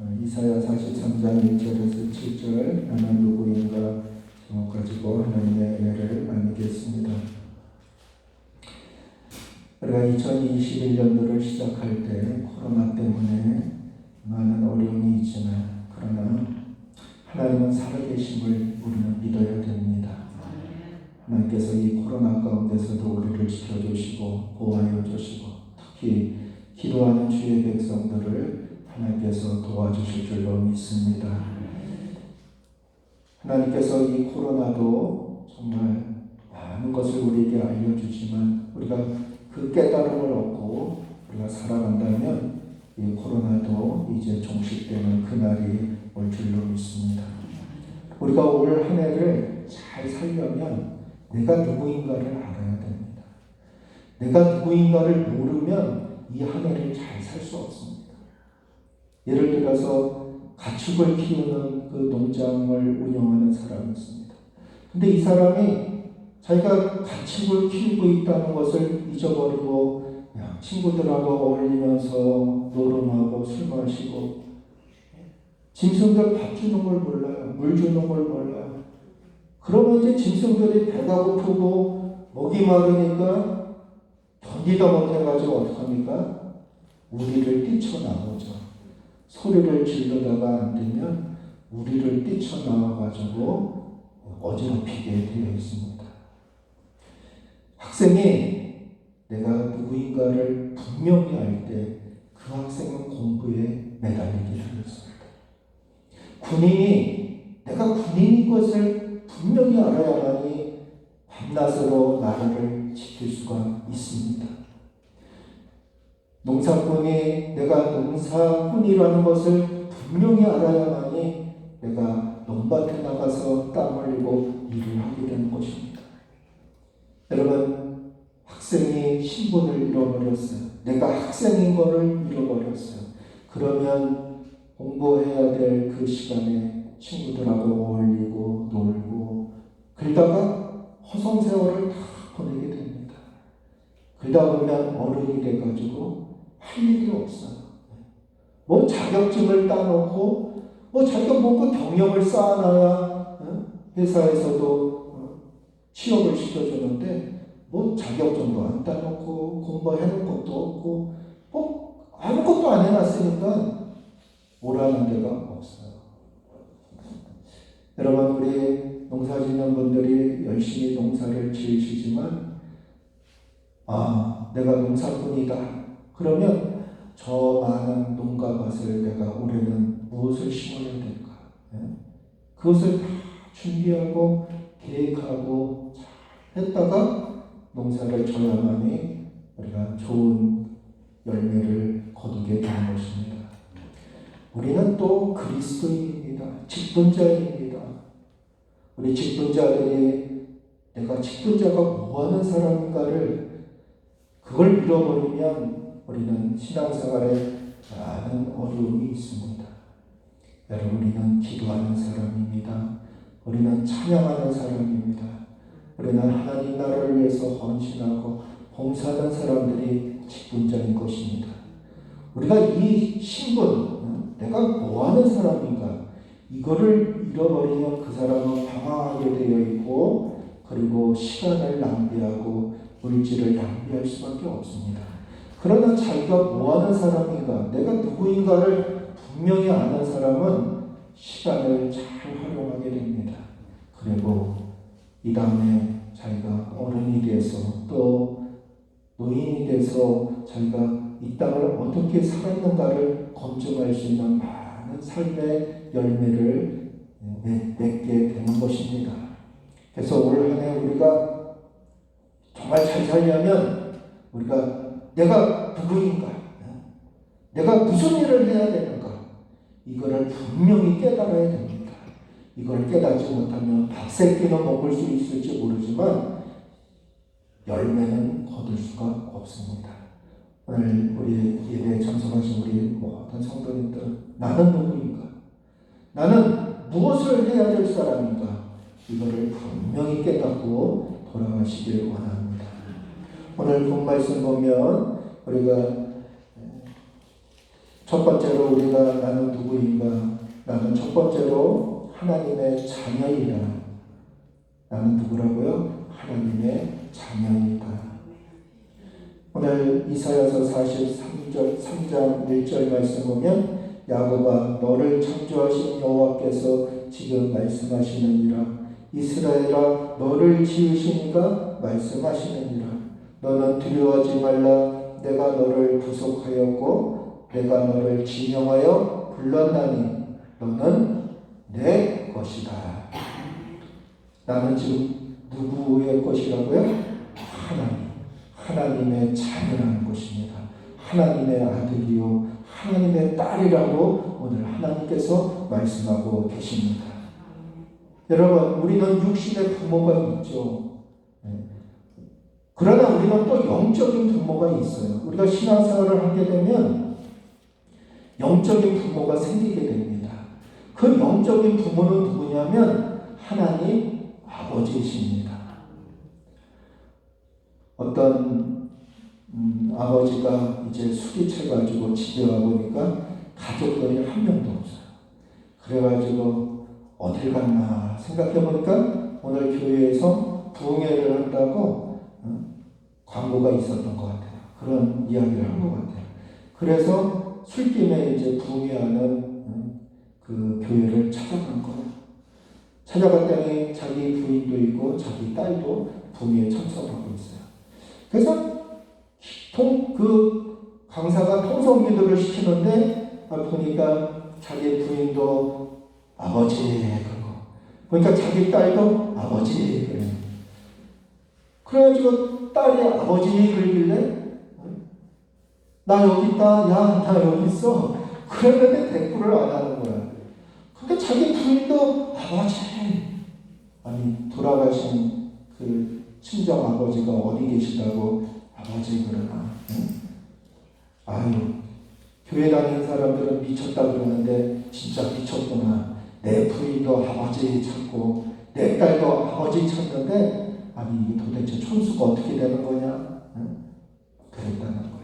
어, 이사야 43장 1절에서 7절 나는 누구인가 제목 가지고 하나님의 은혜를 나누겠습니다. 우리가 2021년도를 시작할 때 코로나 때문에 많은 어려움이 있지만 그러나 하나님은 살아계심을 우리는 믿어야 됩니다. 하나님께서 이 코로나 가운데서도 우리를 지켜주시고 보호하여 주시고 특히 기도하는 주의 백성들을 하나님께서 도와주실 줄로 믿습니다. 하나님께서 이 코로나도 정말 많은 것을 우리에게 알려주지만 우리가 그 깨달음을 얻고 우리가 살아간다면 이 코로나도 이제 종식되는 그날이 올 줄로 믿습니다. 우리가 올 한 해를 잘 살려면 내가 누구인가를 알아야 됩니다. 내가 누구인가를 모르면 이 한 해를 잘 살 수 없습니다. 예를 들어서 가축을 키우는 그 농장을 운영하는 사람이 있습니다. 근데 이 사람이 자기가 가축을 키우고 있다는 것을 잊어버리고 친구들하고 어울리면서 노름하고 술 마시고 짐승들 밥 주는 걸 몰라요. 물 주는 걸 몰라요. 그러면 이제 짐승들이 배가 고프고 목이 마르니까 견디다 못해가지고 어떡합니까? 우리를 뛰쳐나오죠. 소리를 지르다가 안 되면 우리를 뛰쳐나와가지고 어지럽히게 되어 있습니다. 학생이 내가 누구인가를 분명히 알 때 그 학생은 공부에 매달리게 하였습니다. 군인이 내가 군인인 것을 분명히 알아야만이 밤낮으로 나라를 지킬 수가 있습니다. 농사꾼이 내가 농사꾼이라는 것을 분명히 알아야만이 내가 농밭에 나가서 땀 흘리고 일을 하게 되는 것입니다. 여러분, 학생이 신분을 잃어버렸어요. 내가 학생인 것을 잃어버렸어요. 그러면 공부해야 될 그 시간에 친구들하고 어울리고 놀고 그러다가 허송세월을. 그러다 보면 어른이 돼가지고 할 일이 없어요. 뭐 자격증을 따놓고 뭐 자기가 뭔가 경력을 쌓아놔야 어? 회사에서도 어? 취업을 시켜주는데 뭐 자격증도 안 따놓고 공부해놓은 것도 없고 뭐 아무것도 안 해놨으니까 오라는 데가 없어요. 여러분 우리 농사 짓는 분들이 열심히 농사를 지으시지만 아 내가 농사꾼이다 그러면 저 많은 농가밭을 내가 올해는 무엇을 심어야 될까 예? 그것을 다 준비하고 계획하고 잘 했다가 농사를 져야만이 우리가 좋은 열매를 거두게 되는 것입니다. 우리는 또 그리스도인입니다. 직분자입니다. 우리 직분자들이 내가 직분자가 뭐하는 사람인가를 그걸 잃어버리면 우리는 신앙생활에 많은 어려움이 있습니다. 여러분 우리는 기도하는 사람입니다. 우리는 찬양하는 사람입니다. 우리는 하나님 나라를 위해서 헌신하고 봉사하는 사람들이 직분자인 것입니다. 우리가 이 신분, 내가 뭐 하는 사람인가, 이거를 잃어버리면 그 사람은 방황하게 되어 있고, 그리고 시간을 낭비하고 물질을 낭비할 수밖에 없습니다. 그러나 자기가 뭐하는 사람인가, 내가 누구인가를 분명히 아는 사람은 시간을 잘 활용하게 됩니다. 그리고 이 다음에 자기가 어른이 돼서 또 노인이 돼서 자기가 이 땅을 어떻게 살았는가를 검증할 수 있는 많은 삶의 열매를 맺게 되는 것입니다. 그래서 올 한 해 우리가 정말 잘 살려면 우리가 내가 누구인가, 내가 무슨 일을 해야 되는가, 이거를 분명히 깨달아야 됩니다. 이걸 깨닫지 못하면 밥새끼는 먹을 수 있을지 모르지만 열매는 거둘 수가 없습니다. 오늘 우리 예배에 참석하신 우리 모든 성도님들 나는 누구인가? 나는 무엇을 해야 될 사람인가? 이거를 분명히 깨닫고 돌아가시길 원합니다. 오늘 본 말씀 보면 우리가 첫 번째로 우리가 나는 누구인가? 나는 첫 번째로 하나님의 자녀이다. 나는 누구라고요? 하나님의 자녀이다. 오늘 이사야서 43절 3장 1절 말씀 보면 야곱아 너를 창조하신 여호와께서 지금 말씀하시느니라 이스라엘아 너를 지으시니가 말씀하시느니라 너는 두려워하지 말라 내가 너를 구속하였고 내가 너를 지명하여 불렀나니 너는 내 것이다. 나는 지금 누구의 것이라고요? 하나님. 하나님의 자녀라는 것입니다. 하나님의 아들이요. 하나님의 딸이라고 오늘 하나님께서 말씀하고 계십니다. 여러분, 우리는 육신의 부모가 있죠. 네. 그러나 우리는 또 영적인 부모가 있어요. 우리가 신앙생활을 하게 되면 영적인 부모가 생기게 됩니다. 그 영적인 부모는 누구냐면 하나님 아버지이십니다. 어떤 음, 아버지가 이제 술이 채가지고 집에 와 보니까 가족들이 한 명도 없어요. 그래가지고 어딜 갔나 생각해 보니까 오늘 교회에서 부흥회를 한다고 어, 광고가 있었던 것 같아요. 그런 이야기를 한 것 같아요. 그래서 술김에 이제 부흥회하는 어, 그 교회를 찾아간 거예요. 찾아갔더니 자기 부인도 있고 자기 딸도 부흥회에 참석하고 있어요. 그래서 통, 그 강사가 통성 기도를 시키는데 아, 보니까 자기 부인도 아버지 그러고 그러니까 자기 딸도 아버지 그래요. 그래가지고 딸이 아버지 그러길래 나 여기 있다 야 나 여기 있어. 그랬는데 대꾸를 안 하는 거야. 근데 자기 부인도 아버지. 아니 돌아가신 그 친정 아버지가 어디 계시다고 아버지 그러나? 응? 아유 교회 다니는 사람들은 미쳤다 그러는데 진짜 미쳤구나. 내 부인도 아버지 찾고 내 딸도 아버지 찾는데 아니 이게 도대체 촌수가 어떻게 되는 거냐? 응? 그랬다는 거.